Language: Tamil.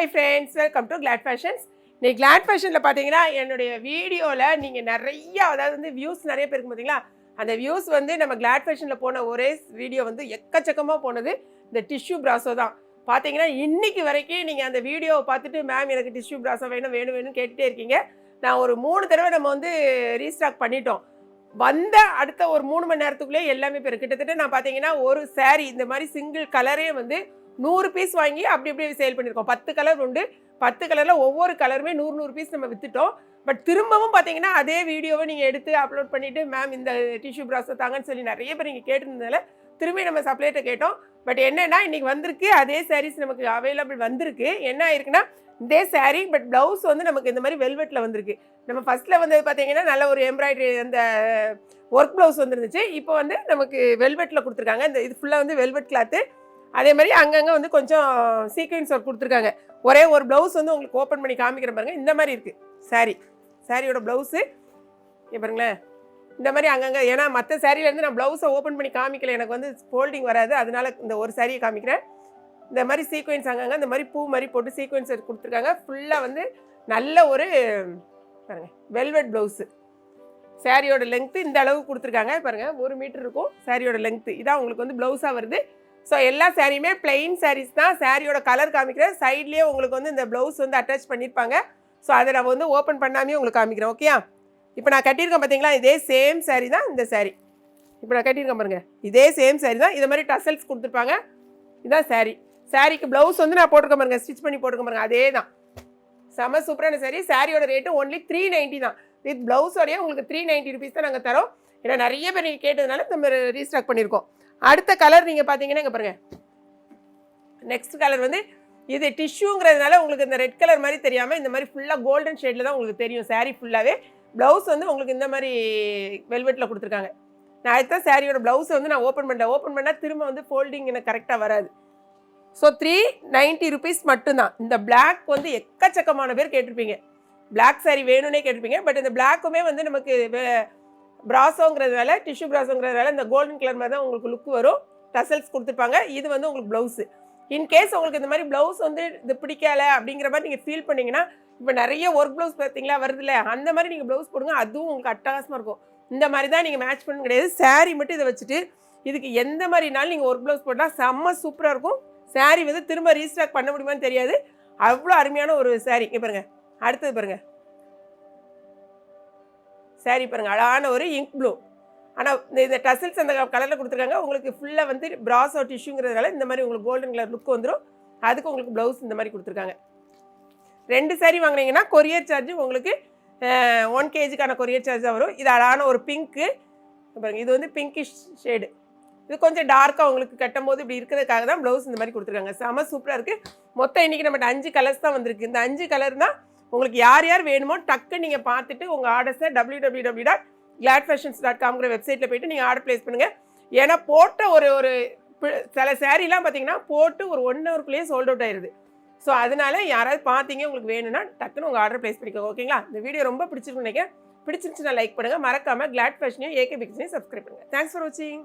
Hi friends welcome to Glad Fashions இன்னைக்கு கிளாட் ஃபேஷனில் பார்த்தீங்கன்னா என்னுடைய வீடியோவில் நீங்கள் நிறைய அதாவது வந்து வியூஸ் நிறைய பேருக்கு பார்த்தீங்களா அந்த வியூஸ் வந்து நம்ம கிளாட் ஃபேஷனில் போன ஒரே வீடியோ வந்து எக்கச்சக்கமாக போனது இந்த டிஷ்யூ பிராசோ தான். பார்த்தீங்கன்னா இன்னைக்கு வரைக்கும் நீங்கள் அந்த வீடியோவை பார்த்துட்டு மேம் எனக்கு டிஷ்யூ பிராசோ வேணும் வேணும் வேணும் கேட்டுகிட்டே இருக்கீங்க. நான் ஒரு மூணு தடவை நம்ம வந்து ரீஸ்டாக் பண்ணிட்டோம். வந்த அடுத்த ஒரு மூணு மணி நேரத்துக்குள்ளே எல்லாமே பேர் கிட்டத்தட்ட நான் பார்த்தீங்கன்னா ஒரு சாரீ இந்த மாதிரி சிங்கிள் கலரே வந்து நூறு பீஸ் வாங்கி அப்படி இப்படி சேல் பண்ணியிருக்கோம். பத்து கலர் உண்டு. பத்து கலரில் ஒவ்வொரு கலருமே நூறு நூறு பீஸ் நம்ம வித்துட்டோம். பட் திரும்பவும் பார்த்தீங்கன்னா அதே வீடியோவை நீங்கள் எடுத்து அப்லோட் பண்ணிவிட்டு மேம் இந்த டிஷ்யூ ப்ராஸை தாங்கன்னு சொல்லி நிறைய பேர் நீங்கள் கேட்டிருந்ததால திரும்பி நம்ம சப்ளைட்டை கேட்டோம். பட் என்னென்னா இன்றைக்கி வந்திருக்கு. அதே சாரீஸ் நமக்கு அவைலபிள் வந்திருக்கு. என்ன ஆயிருக்குன்னா இதே சாரீ பட் ப்ளவுஸ் வந்து நமக்கு இந்த மாதிரி வெல்வெட்டில் வந்திருக்கு. நம்ம ஃபர்ஸ்ட்டில் வந்தது பார்த்தீங்கன்னா நல்ல ஒரு எம்ப்ராய்டரி அந்த ஒர்க் ப்ளவுஸ் வந்துருந்துச்சு. இப்போ வந்து நமக்கு வெல்வெட்டில் கொடுத்துருக்காங்க. இந்த இது ஃபுல்லாக வந்து வெல்வெட் கிளாத்து அதே மாதிரி அங்கங்கே வந்து கொஞ்சம் சீக்வன்ஸ் ஒர்க் கொடுத்துருக்காங்க. ஒரே ஒரு ப்ளவுஸ் வந்து உங்களுக்கு ஓப்பன் பண்ணி காமிக்கிற பாருங்க. இந்த மாதிரி இருக்குது saree. சாரியோட ப்ளவுஸு பாருங்களேன். இந்த மாதிரி அங்கங்கே ஏன்னா மற்ற சாரியிலேருந்து நான் ப்ளவுஸை ஓப்பன் பண்ணி காமிக்கல. எனக்கு வந்து ஃபோல்டிங் வராது. அதனால இந்த ஒரு சாரியை காமிக்கிறேன். இந்த மாதிரி சீக்வென்ஸ் அங்கங்கே இந்த மாதிரி பூ மாதிரி போட்டு சீக்வென்ஸ் கொடுத்துருக்காங்க. ஃபுல்லாக வந்து நல்ல ஒரு பாருங்க வெல்வெட் ப்ளவுஸு சாரியோட லெங்க்த்து இந்த அளவுக்கு கொடுத்துருக்காங்க. பாருங்க ஒரு மீட்டர் இருக்கும். சாரியோட லெங்க்த்து இதான் உங்களுக்கு வந்து ப்ளவுஸாக வருது. ஸோ எல்லா சாரியுமே பிளெயின் சாரீஸ் தான். சாரியோட கலர் காமிக்கிறேன் சைட்லேயே உங்களுக்கு வந்து இந்த ப்ளவுஸ் வந்து அட்டாச் பண்ணியிருப்பாங்க ஸோ அதை நம்ம வந்து ஓப்பன் பண்ணாமே உங்களுக்கு காமிக்கிறேன் ஓகேயா இப்போ நான் கட்டியிருக்கேன் பார்த்தீங்களா? இதே சேம் saree தான் இந்த saree. இப்போ நான் கட்டியிருக்கேன் பாருங்க. இதே சேம் saree தான். இதை மாதிரி டசல்ஸ் கொடுத்துருப்பாங்க. இதுதான் saree. சாரிக்கு ப்ளவுஸ் வந்து நான் போட்டிருக்கேன் பாருங்க. ஸ்டிச் பண்ணி போட்டிருக்கேன் பாருங்க. அதே தான். செம சூப்பரான saree. சாரியோட ரேட்டு ஒன்லி த்ரீ நைன்ட்டி தான். வித் ப்ளவுஸோடய உங்களுக்கு த்ரீ நைன்ட்டி ருபீஸ் தான் நாங்கள் தரோம். ஏன்னா நிறைய பேர் நீங்கள் கேட்டதுனால நம்ம ரீஸ்டாக் பண்ணியிருக்கோம். அடுத்த கலர் நீங்கள் பார்த்தீங்கன்னா இங்கே பாருங்க. நெக்ஸ்ட் கலர் வந்து இது டிஷ்யூங்கிறதுனால உங்களுக்கு இந்த ரெட் கலர் மாதிரி தெரியாமல் இந்த மாதிரி ஃபுல்லாக கோல்டன் ஷேடில் தான் உங்களுக்கு தெரியும். சாரீ ஃபுல்லாகவே ப்ளவுஸ் வந்து உங்களுக்கு இந்த மாதிரி வெல்வெட்டில் கொடுத்துருக்காங்க. நான் அடுத்த சாரியோட ப்ளவுஸை வந்து நான் ஓப்பன் பண்ணேன் ஓப்பன் பண்ணால் திரும்ப வந்து ஃபோல்டிங் எனக்கு கரெக்டாக வராது. ஸோ த்ரீ நைன்ட்டி ருபீஸ் மட்டும்தான். இந்த பிளாக் வந்து எக்கச்சக்கமான பேர் கேட்டிருப்பீங்க. பிளாக் சாரி வேணும்னே கேட்டிருப்பீங்க. பட் இந்த பிளாக்குமே வந்து நமக்கு ப்ராஸோங்கிறதுனால டிஷ்யூ ப்ராசோங்கிறதுனால இந்த கோல்டன் கலர் மாதிரி தான் உங்களுக்கு லுக் வரும். டசல்ஸ் கொடுத்துருப்பாங்க இது வந்து உங்களுக்கு ப்ளவுஸு இன்கேஸ் உங்களுக்கு இந்த மாதிரி ப்ளவுஸ் வந்து இது பிடிக்கல அப்படிங்கிற மாதிரி நீங்கள் ஃபீல் பண்ணிங்கன்னா இப்போ நிறைய ஒர்க் ப்ளவுஸ் பார்த்தீங்களா வருதுல்ல? அந்த மாதிரி நீங்கள் ப்ளவுஸ் போடுங்க. அதுவும் உங்களுக்கு அட்டகாசமாக இருக்கும். இந்த மாதிரி தான் நீங்கள் மேட்ச் பண்ண கிடையாது. Saree மட்டும் இதை வச்சுட்டு இதுக்கு எந்த மாதிரினாலும் நீங்கள் ஒர்க் ப்ளவுஸ் போட்டால் செம்ம சூப்பராக இருக்கும். Saree வந்து திரும்ப ரீஸ்டாக் பண்ண முடியுமான்னு தெரியாது. அவ்வளோ அருமையான ஒரு saree. இங்கே பாருங்கள் அடுத்தது பாருங்கள் சாரி பாருங்கள் அழகான ஒரு இங்க் ப்ளூ ஆனால் இந்த இந்த டசல்ஸ் அந்த கலரில் கொடுத்துருக்காங்க. உங்களுக்கு ஃபுல்லாக வந்து பிராசோ டிஷ்யூங்கிறதுனால இந்த மாதிரி உங்களுக்கு கோல்டன் கலர் லுக் வந்துடும் அதுக்கு உங்களுக்கு ப்ளவுஸ் இந்த மாதிரி கொடுத்துருக்காங்க. ரெண்டு saree வாங்கினீங்கன்னா கொரியர் சார்ஜ் உங்களுக்கு ஒன் கேஜிக்கான கொரியர் சார்ஜ் தான் வரும். இது அழகான ஒரு பிங்க்கு பாருங்க இது வந்து பிங்கிஷ் ஷேடு இது கொஞ்சம் டார்க்காக உங்களுக்கு கட்டும் போது இப்படி இருக்கிறதுக்காக தான் ப்ளவுஸ் இந்த மாதிரி கொடுத்துருக்காங்க. செம சூப்பராக இருக்குது மொத்தம் இன்றைக்கி நம்மகிட்ட அஞ்சு கலர்ஸ் தான் வந்திருக்கு. இந்த அஞ்சு கலர் தான் உங்களுக்கு யார் யார் வேணுமோ டக்கு நீங்கள் பார்த்துட்டு உங்கள் ஆர்டர்ஸை W W W dot Glad Fashions dot காம்ங்கிற வெப்சைட்டில் போயிட்டு நீங்கள் ஆர்டர் ப்ளேஸ் பண்ணுங்கள் ஏன்னா போட்ட ஒரு ஒரு சில சேரீலாம் பார்த்தீங்கன்னா போட்டு ஒரு ஒன் ஹவருக்குள்ளேயே சோல்ட் அவுட் ஆயிடுது ஸோ அதனால யாராவது பார்த்தீங்க உங்களுக்கு வேணும்னா டக்குன்னு உங்கள் ஆர்டர் ப்ளேஸ் பண்ணிக்கோங்க ஓகேங்களா இந்த வீடியோ ரொம்ப பிடிச்சிருக்கு நினைக்கிறேன். பிடிச்சிருந்துச்சுன்னா லைக் பண்ணுங்கள் மறக்காமல் கிளாட் ஃபேஷனையும் ஏகே பிக்ஸையும் சப்ஸ்கிரைப் பண்ணுங்கள் தேங்க்ஸ் ஃபார் வாட்சிங்